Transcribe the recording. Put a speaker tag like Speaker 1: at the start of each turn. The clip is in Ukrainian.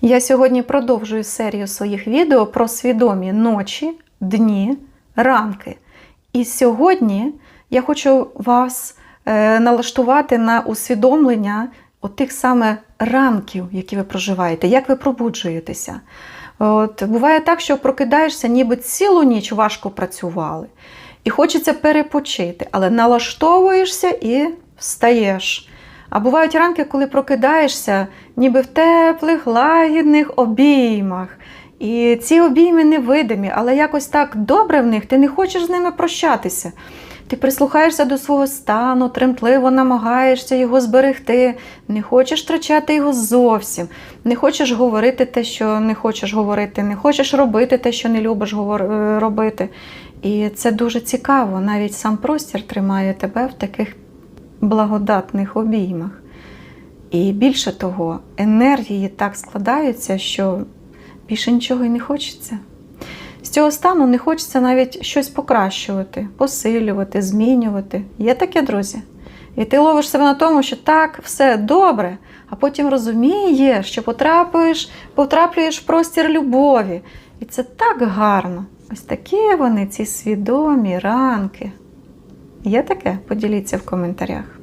Speaker 1: Я сьогодні продовжую серію своїх відео про свідомі ночі, дні, ранки. І сьогодні я хочу вас е, налаштувати на усвідомлення тих саме ранків, які ви проживаєте, як ви пробуджуєтеся. От, буває так, що прокидаєшся, ніби цілу ніч важко працювали. І хочеться перепочити, але налаштовуєшся і встаєш. А бувають ранки, коли прокидаєшся, ніби в теплих, лагідних обіймах. І ці обійми невидимі, але якось так добре в них, ти не хочеш з ними прощатися. Ти прислухаєшся до свого стану, тремтливо намагаєшся його зберегти, не хочеш втрачати його зовсім, не хочеш говорити те, що не хочеш говорити, не хочеш робити те, що не любиш е, робити. І це дуже цікаво. Навіть сам простір тримає тебе в таких благодатних обіймах. І більше того, енергії так складаються, що більше нічого й не хочеться. З цього стану не хочеться навіть щось покращувати, посилювати, змінювати. Є таке, друзі? І ти ловиш себе на тому, що так, все добре, а потім розумієш, що потрапиш, потраплюєш в простір любові. І це так гарно. Ось такі вони, ці свідомі ранки. Є таке? Поділіться в коментарях.